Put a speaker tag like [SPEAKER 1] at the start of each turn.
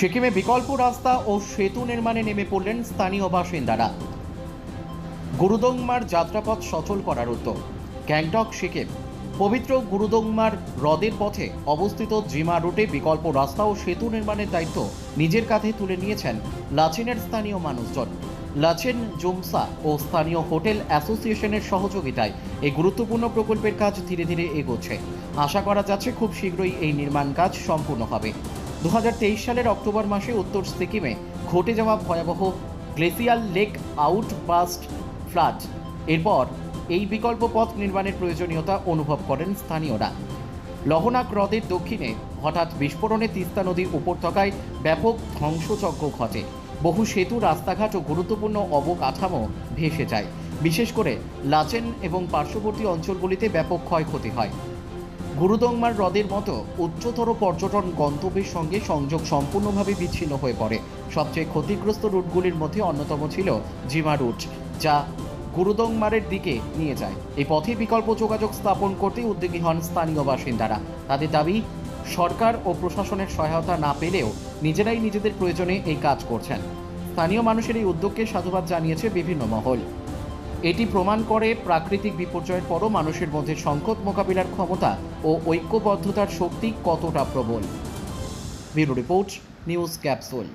[SPEAKER 1] সিকিমে বিকল্প রাস্তা ও সেতু নির্মাণে নেমে পড়লেন স্থানীয় বাসিন্দারা। গুরুদংমার যাত্রাপথ সচল করার উদ্যোগ। গ্যাংটক, সিকিম। পবিত্র গুরুদংমার হ্রদের পথে অবস্থিত জিমা রুটে বিকল্প রাস্তা ও সেতু নির্মাণের দায়িত্ব নিজের কাঁধে তুলে নিয়েছেন লাচেনের স্থানীয় মানুষজন। লাচেন জুমসা ও স্থানীয় হোটেল অ্যাসোসিয়েশনের সহযোগিতায় এই গুরুত্বপূর্ণ প্রকল্পের কাজ ধীরে ধীরে এগোচ্ছে। আশা করা যাচ্ছে খুব শীঘ্রই এই নির্মাণ কাজ সম্পূর্ণ হবে। দু হাজার তেইশ সালের অক্টোবর মাসে উত্তর সিকিমে ঘটে যাওয়া ভয়াবহ গ্লেসিয়াল লেক আউটবাস্ট ফ্লাড। এরপর এই বিকল্প পথ নির্মাণের প্রয়োজনীয়তা অনুভব করেন স্থানীয়রা। লহনাক হ্রদের দক্ষিণে হঠাৎ বিস্ফোরণে তিস্তা নদীর উপত্যকায় ব্যাপক ধ্বংসযজ্ঞ ঘটে। বহু সেতু, রাস্তাঘাট ও গুরুত্বপূর্ণ অবকাঠামো ভেসে যায়। বিশেষ করে লাচেন এবং পার্শ্ববর্তী অঞ্চলগুলিতে ব্যাপক ক্ষয়ক্ষতি হয়। গুরুদংমার হ্রদের মতো উচ্চতর পর্যটন গন্তব্যের সঙ্গে সংযোগ সম্পূর্ণভাবে বিচ্ছিন্ন হয়ে পড়ে। সবচেয়ে ক্ষতিগ্রস্ত রুটগুলির মধ্যে অন্যতম ছিল জিমা রুট, যা গুরুদংমারের দিকে নিয়ে যায়। এই পথে বিকল্প যোগাযোগ স্থাপন করতে উদ্যোগী হন স্থানীয় বাসিন্দারা। তাদের দাবি, সরকার ও প্রশাসনের সহায়তা না পেলেও নিজেরাই নিজেদের প্রয়োজনে এই কাজ করছেন। স্থানীয় মানুষের এই উদ্যোগকে সাধুবাদ জানিয়েছে বিভিন্ন মহল। এটি প্রমাণ করে প্রাকৃতিক বিপর্যয়ের পরও মানুষের মধ্যে সংকট মোকাবিলার ক্ষমতা ও ঐক্যবদ্ধতার শক্তি কতটা প্রবল। Bureau report, news capsule.